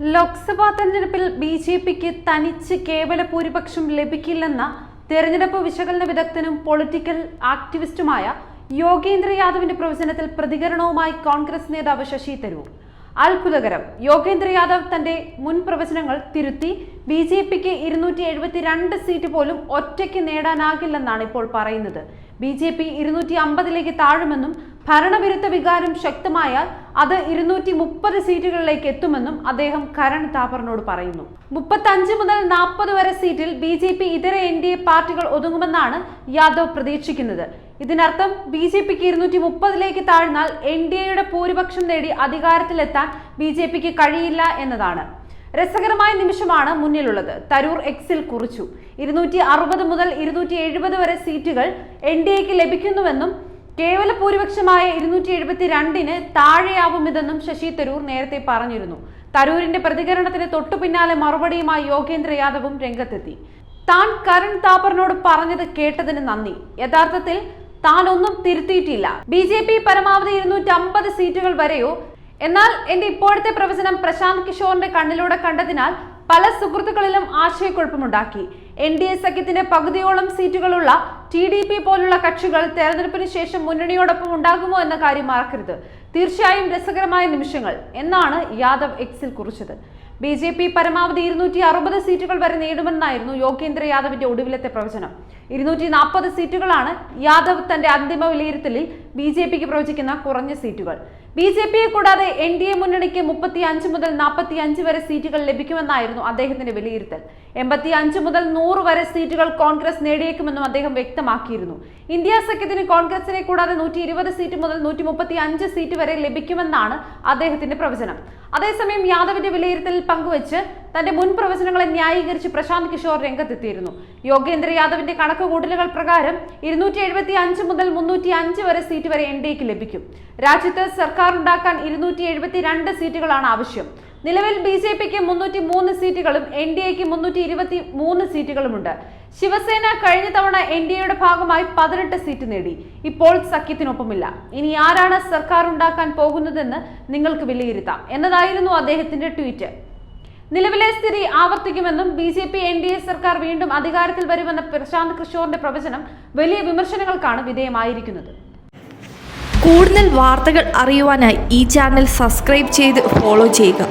ലോക്സഭാ തെരഞ്ഞെടുപ്പിൽ B J പിക്ക് തനിച്ച് കേവല ഭൂരിപക്ഷം ലഭിക്കില്ലെന്ന തെരഞ്ഞെടുപ്പ് വിശകലന വിദഗ്ധനും പൊളിറ്റിക്കൽ ആക്ടിവിസ്റ്റുമായ യോഗേന്ദ്ര യാദവിന്റെ പ്രവചനത്തിൽ പ്രതികരണവുമായി കോൺഗ്രസ് നേതാവ് ശശി തരൂർ. അത്ഭുതകരം. യോഗേന്ദ്ര യാദവ് തന്റെ മുൻ പ്രവചനങ്ങൾ തിരുത്തി ബി ജെ പിക്ക് ഇരുന്നൂറ്റി എഴുപത്തിരണ്ട് സീറ്റ് പോലും ഒറ്റയ്ക്ക് നേടാനാകില്ലെന്നാണ് ഇപ്പോൾ പറയുന്നത്. ബി ജെ പി ഇരുന്നൂറ്റി അമ്പതിലേക്ക് താഴുമെന്നും ഭരണവിരുദ്ധ വികാരം ശക്തമായാൽ അത് ഇരുന്നൂറ്റി മുപ്പത് സീറ്റുകളിലേക്ക് എത്തുമെന്നും അദ്ദേഹം കരൺ താപ്പറിനോട് പറയുന്നു. മുപ്പത്തി അഞ്ച് മുതൽ നാൽപ്പത് വരെ സീറ്റിൽ ബി ജെ പി ഇതര എൻ ഡി എ പാർട്ടികൾ ഒതുങ്ങുമെന്നാണ് യാദവ് പ്രതീക്ഷിക്കുന്നത്. ഇതിനർത്ഥം ബി ജെ പിക്ക് ഇരുന്നൂറ്റി മുപ്പതിലേക്ക് താഴ്ന്നാൽ എൻ ഡി എയുടെ ഭൂരിപക്ഷം നേടി അധികാരത്തിലെത്താൻ ബി ജെ പിക്ക് കഴിയില്ല എന്നതാണ്. രസകരമായ നിമിഷമാണ് മുന്നിലുള്ളത്. തരൂർ എക്സിൽ കുറിച്ചു. ഇരുന്നൂറ്റി അറുപത് മുതൽ ഇരുന്നൂറ്റി എഴുപത് വരെ സീറ്റുകൾ എൻ ഡി എക്ക് ലഭിക്കുന്നുവെന്നും കേവല ഭൂരിപക്ഷമായ ഇരുന്നൂറ്റി എഴുപത്തി രണ്ടിന് താഴെയാവുമിതെന്നും ശശി തരൂർ നേരത്തെ പറഞ്ഞിരുന്നു. തരൂരിന്റെ പ്രതികരണത്തിന് തൊട്ടു പിന്നാലെ മറുപടിയുമായി യോഗേന്ദ്ര യാദവും രംഗത്തെത്തി. താൻ കരൺ താപ്പറിനോട് പറഞ്ഞത് കേട്ടതിന് നന്ദി. യഥാർത്ഥത്തിൽ താൻ ഒന്നും തിരുത്തിയിട്ടില്ല. ബി ജെ പി പരമാവധി ഇരുന്നൂറ്റി അമ്പത് സീറ്റുകൾ വരെയോ? എന്നാൽ എന്റെ ഇപ്പോഴത്തെ പ്രവചനം പ്രശാന്ത് കിഷോറിന്റെ കണ്ണിലൂടെ കണ്ടതിനാൽ പല സുഹൃത്തുക്കളിലും ആശയക്കുഴപ്പമുണ്ടാക്കി. എൻ ഡി എ സഖ്യത്തിന്റെ പകുതിയോളം സീറ്റുകളുള്ള ടി ഡി പി പോലുള്ള കക്ഷികൾ തെരഞ്ഞെടുപ്പിന് ശേഷം മുന്നണിയോടൊപ്പം ഉണ്ടാകുമോ എന്ന കാര്യം മറക്കരുത്. തീർച്ചയായും രസകരമായ നിമിഷങ്ങൾ എന്നാണ് യാദവ് എക്സിൽ കുറിച്ചത്. ബി ജെ പി പരമാവധി ഇരുന്നൂറ്റി അറുപത് സീറ്റുകൾ വരെ നേടുമെന്നായിരുന്നു യോഗേന്ദ്ര യാദവിന്റെ ഒടുവിലത്തെ പ്രവചനം. ഇരുന്നൂറ്റി നാൽപ്പത് സീറ്റുകളാണ് യാദവ് തന്റെ അന്തിമ വിലയിരുത്തലിൽ ബി ജെ പിക്ക് പ്രവചിക്കുന്ന കുറഞ്ഞ സീറ്റുകൾ. ബി ജെ പിയെ കൂടാതെ എൻ ഡി എ മുന്നണിക്ക് മുപ്പത്തി അഞ്ച് മുതൽ നാൽപ്പത്തി അഞ്ച് വരെ സീറ്റുകൾ ലഭിക്കുമെന്നായിരുന്നു അദ്ദേഹത്തിന്റെ വിലയിരുത്തൽ. എൺപത്തി അഞ്ച് മുതൽ നൂറ് വരെ സീറ്റുകൾ കോൺഗ്രസ് നേടിയേക്കുമെന്നും അദ്ദേഹം വ്യക്തമാക്കിയിരുന്നു. ഇന്ത്യ സഖ്യത്തിന് കോൺഗ്രസിനെ കൂടാതെ നൂറ്റി ഇരുപത് സീറ്റ് മുതൽ നൂറ്റി മുപ്പത്തി അഞ്ച് സീറ്റ് വരെ ലഭിക്കുമെന്നാണ് അദ്ദേഹത്തിന്റെ പ്രവചനം. അതേസമയം യാദവിന്റെ വിലയിരുത്തലിൽ പങ്കുവച്ച് തന്റെ മുൻ പ്രവചനങ്ങളെ ന്യായീകരിച്ച് പ്രശാന്ത് കിഷോർ രംഗത്തെത്തിയിരുന്നു. യോഗേന്ദ്ര യാദവിന്റെ കണക്കുകൂട്ടലുകൾ പ്രകാരം ഇരുന്നൂറ്റി എഴുപത്തി അഞ്ച് മുതൽ മുന്നൂറ്റി അഞ്ച് വരെ സീറ്റ് വരെ എൻ ഡി എക്ക് ലഭിക്കും. രാജ്യത്ത് സർക്കാർ ഉണ്ടാക്കാൻ ഇരുന്നൂറ്റി എഴുപത്തി രണ്ട് സീറ്റുകളാണ് ആവശ്യം. നിലവിൽ ബി ജെ പിക്ക് മുന്നൂറ്റി മൂന്ന് സീറ്റുകളും എൻ ഡി എക്ക് മുന്നൂറ്റി ഇരുപത്തി മൂന്ന് സീറ്റുകളുമുണ്ട്. ശിവസേന കഴിഞ്ഞ തവണ എൻ ഡി എയുടെ ഭാഗമായി പതിനെട്ട് സീറ്റ് നേടി. ഇപ്പോൾ സഖ്യത്തിനൊപ്പമില്ല. ഇനി ആരാണ് സർക്കാർ ഉണ്ടാക്കാൻ പോകുന്നതെന്ന് നിങ്ങൾക്ക് വിലയിരുത്താം എന്നതായിരുന്നു അദ്ദേഹത്തിന്റെ ട്വീറ്റ്. നിലവിലെ സ്ഥിതി ആവർത്തിക്കുമെന്നും B J P N D A സർക്കാർ വീണ്ടും അധികാരത്തിൽ വരുമെന്ന പ്രശാന്ത് കിഷോറിന്റെ പ്രവചനം വലിയ വിമർശനങ്ങൾക്കാണ് വിധേയമായിരിക്കുന്നത്. കൂടുതൽ വാർത്തകൾ അറിയുവാനായി ഈ ചാനൽ സബ്സ്ക്രൈബ് ചെയ്ത് ഫോളോ ചെയ്യുക.